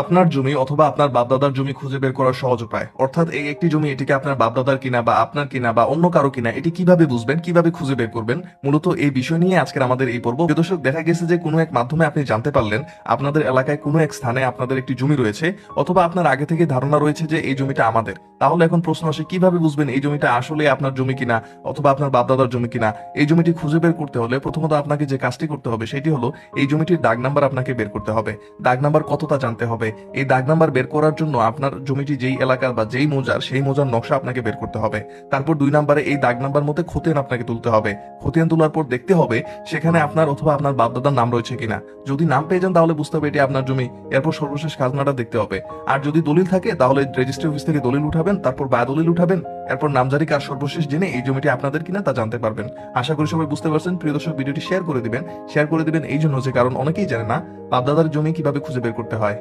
আপনার জমি অথবা আপনার বাপদাদার জমি খুঁজে বের করার সহজ উপায়। অর্থাৎ এই একটি জমি এটিকে আপনার বাপদাদার কিনা বা আপনার কিনা বা অন্য কারও কিনা, এটি কীভাবে বুঝবেন, কীভাবে খুঁজে বের করবেন, মূলত এই বিষয় নিয়ে আজকের আমাদের এই পর্ব। দর্শক, দেখা গেছে যে কোনো এক মাধ্যমে আপনি জানতে পারলেন, আপনাদের এলাকায় কোনো এক স্থানে আপনাদের একটি জমি রয়েছে, অথবা আপনার আগে থেকে ধারণা রয়েছে যে এই জমিটা আমাদের। তাহলে এখন প্রশ্ন আসে, কীভাবে বুঝবেন এই জমিটা আসলে আপনার জমি কিনা অথবা আপনার বাপদাদার জমি কিনা? এই জমিটি খুঁজে বের করতে হলে প্রথমত আপনাকে যে কাজটি করতে হবে সেটি হলো এই জমিটির দাগ নাম্বার আপনাকে বের করতে হবে। দাগ নাম্বার কতটা জানতে হবে? এই দাগ নাম্বার বের করার জন্য আপনার জমিটি যেই এলাকার বা যেই মোজার, সেই মোজার নকশা আপনাকে বের করতে হবে। তারপর দুই নাম্বারে এই দাগ নাম্বার মধ্যে খতিয়ান আপনাকে তুলতে হবে। খতিয়ান তোলার পর দেখতে হবে সেখানে আপনার অথবা আপনার বাপদাদার নাম রয়েছে কিনা। যদি নাম পেয়ে যান তাহলে বুঝতে হবে এটি আপনার জমি। এরপর সর্বশেষ খাজনাটা দেখতে হবে। আর যদি দলিল থাকে, তাহলে রেজিস্ট্রি অফিস থেকে দলিল উঠাবেন, তারপর বা দলিল উঠাবেন, এরপর নামজারি কাজ সর্বশেষ জেনে এই জমিটি আপনাদের কিনা তা জানতে পারবেন। আশা করি সবাই বুঝতে পারছেন। প্রিয় দর্শক, ভিডিওটি শেয়ার করে দিবেন। শেয়ার করে দিবেন এই জন্য যে কারণ অনেকেই জানে না, বাপদাদার জমি কীভাবে খুঁজে বের করতে হয়।